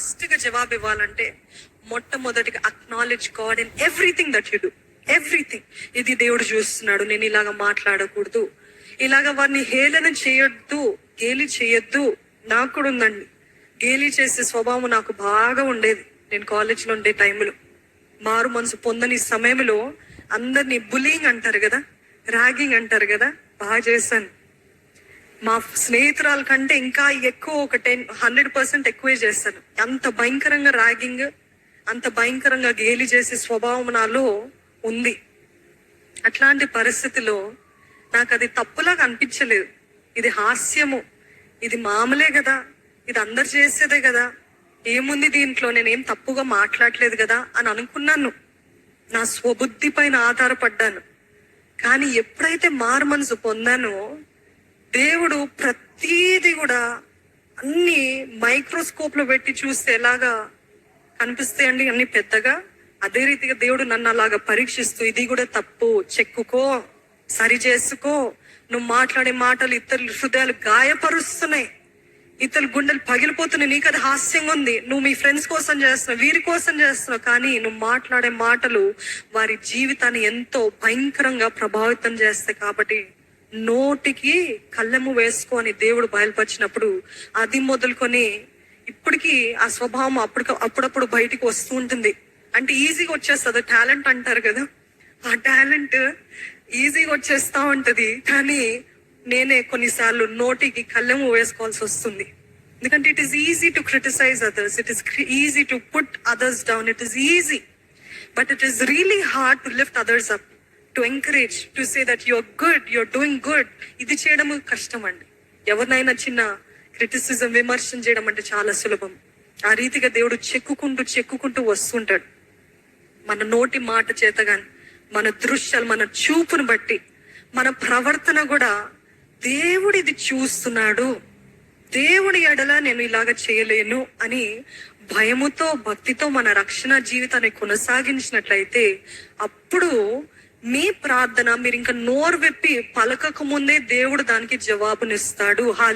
ఫాస్ట్గా జవాబు ఇవ్వాలంటే మొట్టమొదటిగా acknowledge God in everything that you do everything ఇది దేవుడు చూస్తున్నాడు. నేను ఇలాగ మాట్లాడకూడదు. ఇలాగ వారిని హేళన చేయొద్దు. గేలి చేయొద్దు. నాకు కూడా ఉందండి. గేలి చేసే స్వభావం నాకు బాగా ఉండేది. నేను కాలేజ్లో ఉండే టైంలో. మారు మనసు పొందని సమయంలో అందరినీ బులింగ్ అంటారు కదా? ర్యాగింగ్ అంటారు కదా? బాగా చేశాను. మా స్నేహితురాల కంటే ఇంకా ఎక్కువ ఒక టెన్ హండ్రెడ్ పర్సెంట్ ఎక్కువే చేస్తాను. అంత భయంకరంగా ర్యాగింగ్ అంత భయంకరంగా గేలి చేసే స్వభావం నాలో ఉంది. అట్లాంటి పరిస్థితిలో నాకు అది తప్పులాగా అనిపించలేదు. ఇది హాస్యము. ఇది మామూలే కదా. ఇది అందరు చేసేదే కదా. ఏముంది దీంట్లో? నేనేం తప్పుగా మాట్లాడలేదు కదా అని అనుకున్నాను. నా స్వబుద్ధి పైన ఆధారపడ్డాను. కానీ ఎప్పుడైతే మారు మనసు పొందానో దేవుడు ప్రతీది కూడా అన్ని మైక్రోస్కోప్లో పెట్టి చూస్తే ఎలాగా కనిపిస్తాయండి అన్ని పెద్దగా. అదే రీతిగా దేవుడు నన్ను అలాగా పరీక్షిస్తూ ఇది కూడా తప్పు చెక్కుకో సరి చేసుకో. నువ్వు మాట్లాడే మాటలు ఇతరుల హృదయాలు గాయపరుస్తున్నాయి. ఇతరుల గుండెలు పగిలిపోతున్నాయి. నీకు అది హాస్యంగా ఉంది. నువ్వు మీ ఫ్రెండ్స్ కోసం చేస్తున్నావు వీరి కోసం చేస్తున్నావు. కానీ నువ్వు మాట్లాడే మాటలు వారి జీవితాన్ని ఎంతో భయంకరంగా ప్రభావితం చేస్తాయి కాబట్టి నోటికి కళ్ళెము వేసుకొని దేవుడు బయలుపరిచినప్పుడు అది మొదలుకొని ఇప్పటికీ ఆ స్వభావం అప్పుడు అప్పుడప్పుడు బయటికి వస్తూ ఉంటుంది. అంటే ఈజీగా వచ్చేస్తుంది. టాలెంట్ అంటారు కదా. ఆ టాలెంట్ ఈజీగా వచ్చేస్తా ఉంటది. కానీ నేనే కొన్నిసార్లు నోటికి కళ్ళెము వేసుకోవాల్సి వస్తుంది. ఎందుకంటే it is easy to criticize others it is easy to put others down it is easy but it is really hard to lift others up to encourage to say that you're good you're doing good ఇది చేయడం కష్టం అండి. ఎవరినైనా చిన్న criticism విమర్శన చేయడం అంటే చాలా సులభం. ఆ రీతిగా దేవుడు చెక్కుకుంటూ చెక్కుకుంటూ వస్తుంటాడు. మన నోటి మాట చేత కానీ మన దృశ్యాలు మన చూపును బట్టి మన ప్రవర్తన కూడా దేవుడు ఇది చూస్తున్నాడు. దేవుడి ఎడల నేను ఇలాగ చేయలేను అని భయముతో భక్తితో మన రక్షణ జీవితాన్ని కొనసాగించినట్లయితే అప్పుడు మీ ప్రార్థన మీరు ఇంకా నోరు విప్పి పలకక ముందే దేవుడు దానికి జవాబునిస్తాడు.